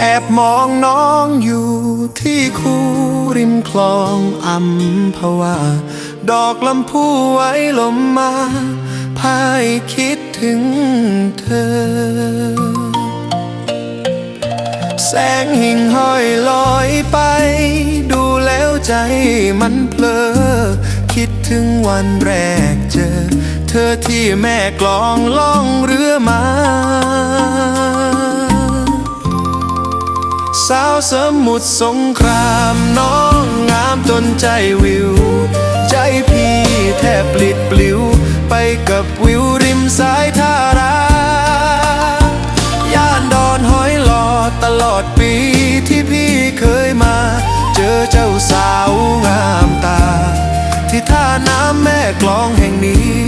แอบมองน้องอยู่ที่คูริมคลองอัมพวา ดอกลำพูไว้ลมมาพายคิด ถึงเธอ แสงหิ่งห้อยลอยไป ดูแล้วใจมันเพลอ คิดถึงวันแรกเจอ เธอที่แม่กลองล่องเรือมาสาวสมุทรสงครามน้องงามจนใจวิว ใจพี่แทบปลิดปลิว ไปกับ สาวงามตา ที่ท่าน้ำแม่กลองแห่งนี้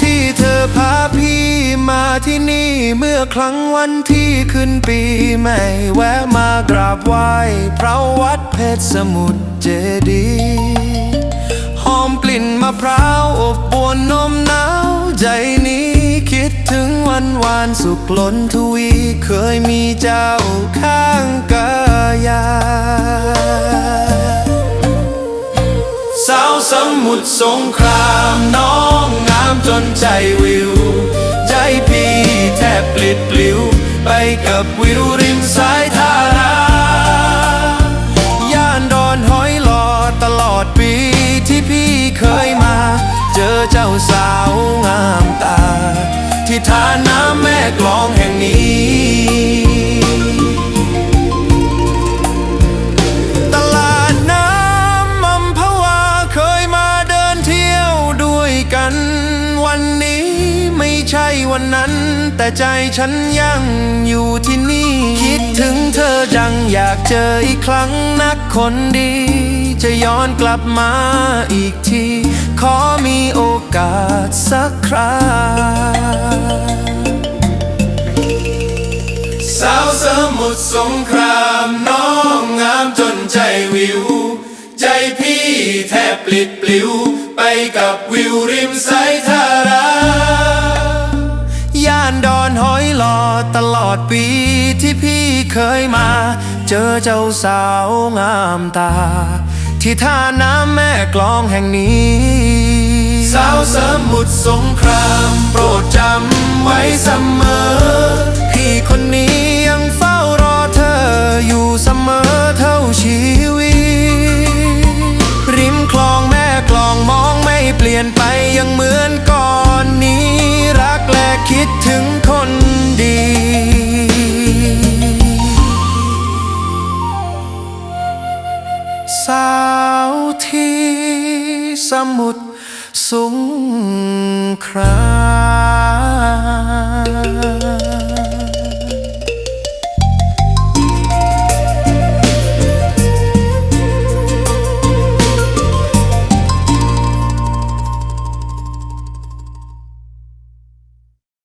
ที่เธอพาพี่มาที่นี่เมื่อครั้งวันที่ขึ้นปีใหม่แวะมากราบไหว้พระวัดเพชรสมุทรเจดีหอมกลิ่นมะพร้าวอบอวนนมหนาวใจนี้ คิดถึงวันวานสุขล้นทวี เคยมีเจ้าข้างกายา สาวสมุทรสงครามน้องงามจนใจวิว ใจพี่แทบปลิดปลิว ไปกับวิวริมสายทาราย่านดอนหอยหลอดตลอดปีที่พี่เคยมา เจอเจ้าสาว ท่าน้ำแม่กลองแห่งนี้ ใช่วันนั้น แต่ใจฉันยังอยู่ที่นี่ คิดถึงเธอจังอยากเจออีกครั้งนักคนดี จะย้อนกลับมาอีกที ขอมีโอกาสสักครั้งสาวสมุทรสงครามน้องงามจนใจวิว ใจพี่แทบปลิดปลิว ไปกับวิวริมสายทารา อดตลอดปีที่พี่เคยมา เจอเจ้าสาวงามตา ที่ท่าน้ำแม่กลองแห่งนี้ สาวสมุดสงคราม โปรดจำไว้เสมอาวที่สมุทรสงคราม